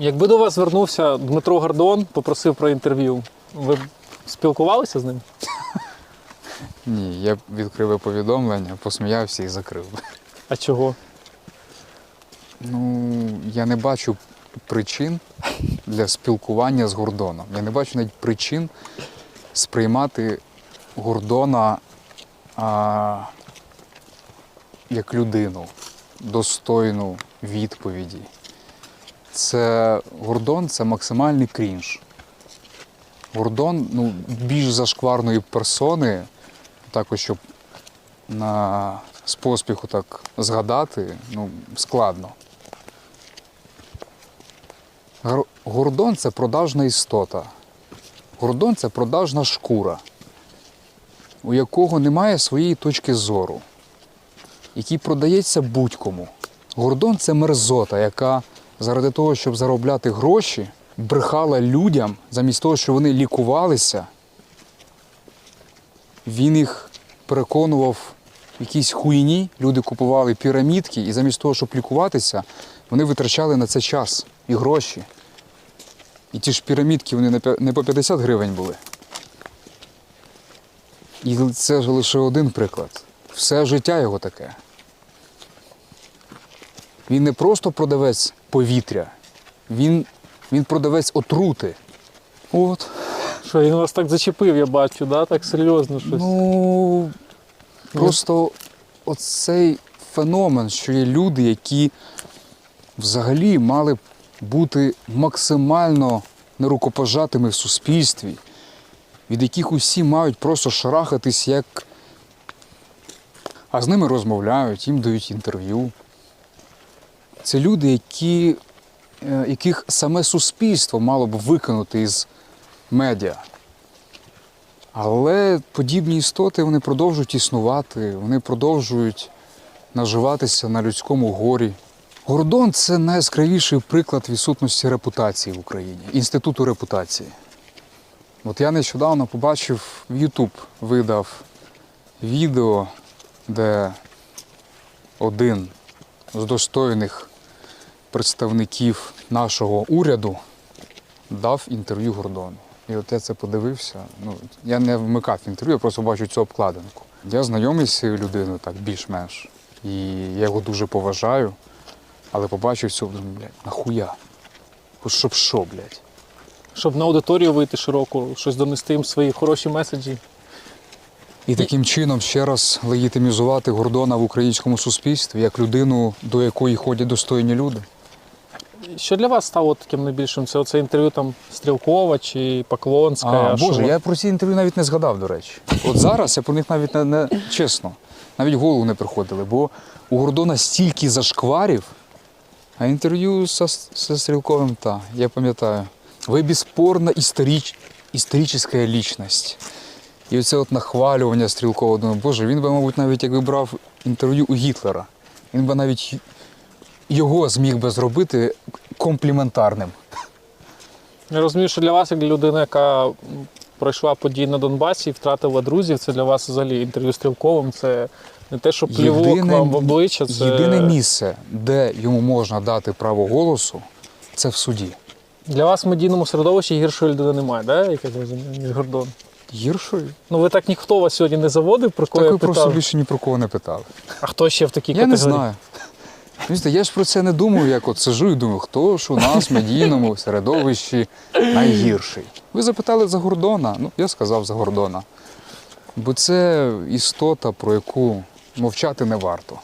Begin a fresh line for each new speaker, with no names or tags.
Якби до вас звернувся Дмитро Гордон, попросив про інтерв'ю, ви б спілкувалися з ним?
Ні, я б відкрив повідомлення, посміявся і закрив.
А чого?
Ну, я не бачу причин для спілкування з Гордоном. Я не бачу навіть причин сприймати Гордона а, як людину, достойну відповіді. Це Гордон це максимальний крінж. Гордон ну, більш зашкварної персони, також щоб на з поспіху так згадати, ну, складно. Гор- Гордон це продажна істота. Гордон це продажна шкура, у якого немає своєї точки зору, який продається будь-кому. Гордон це мерзота, яка заради того, щоб заробляти гроші, брехала людям замість того, щоб вони лікувалися. Він їх переконував в якійсь хуйні, люди купували пірамідки, і замість того, щоб лікуватися, вони витрачали на це час і гроші. І ті ж пірамідки вони не по 50 гривень були. І це ж лише один приклад. Все життя його таке. Він не просто продавець повітря, він, він продавець отрути. От.
Що він вас так зачепив, я бачу, да? так серйозно щось.
Ну, просто оцей феномен, що є люди, які взагалі мали б бути максимально нерукопожатими в суспільстві, від яких усі мають просто шарахатись, як. А з ними розмовляють, їм дають інтерв'ю. Це люди, які, е, яких саме суспільство мало б викинути із медіа. Але подібні істоти вони продовжують існувати, вони продовжують наживатися на людському горі. Гордон це найяскравіший приклад відсутності репутації в Україні, інституту репутації. От я нещодавно побачив, в YouTube видав відео, де один з достойних представників нашого уряду дав інтерв'ю Гордону. І от я це подивився. Ну, я не вмикав інтерв'ю, я просто бачу цю обкладинку. Я знайомий з цією людиною так більш-менш. І я його дуже поважаю, але побачив цю, думаю, блядь, нахуя? Хоч щоб що, блядь?
Щоб на аудиторію вийти широко, щось донести їм свої хороші меседжі.
І таким чином ще раз легітимізувати Гордона в українському суспільстві як людину, до якої ходять достойні люди.
Що для вас стало таким найбільшим? Це оце інтерв'ю там Стрілкова чи Поклонська?
А, Боже,
ви-
я про ці інтерв'ю навіть не згадав, до речі. От зараз я про них навіть не, не чесно, навіть голову не приходили, бо у Гордона стільки зашкварів, а інтерв'ю зі Стрілковим, та, я пам'ятаю. Ви безспорно історич, історична лічність. І оце от нахвалювання Стрілкова, думаю, боже, він би, мабуть, навіть якби брав інтерв'ю у Гітлера, він би навіть його зміг би зробити компліментарним.
Я розумію, що для вас, як для людини, яка пройшла події на Донбасі і втратила друзів, це для вас взагалі інтерв'ю з Стрілковим. Це не те, що плівок вам в обличчя, це
єдине місце, де йому можна дати право голосу, це в суді.
для вас в медійному середовищі гіршої людини немає, да? як я розумію, ніж Гордон.
Гіршою?
Ну ви так ніхто вас сьогодні не заводив, про кого
Так
я
ви просто
питав.
більше ні про кого не питали.
А хто ще в такій
Я не
категорії?
знаю. Розумієте, Я ж про це не думав, як от сижу і думаю, хто ж у нас в медійному середовищі найгірший. Ви запитали за Гордона, ну я сказав за Гордона. Бо це істота, про яку мовчати не варто.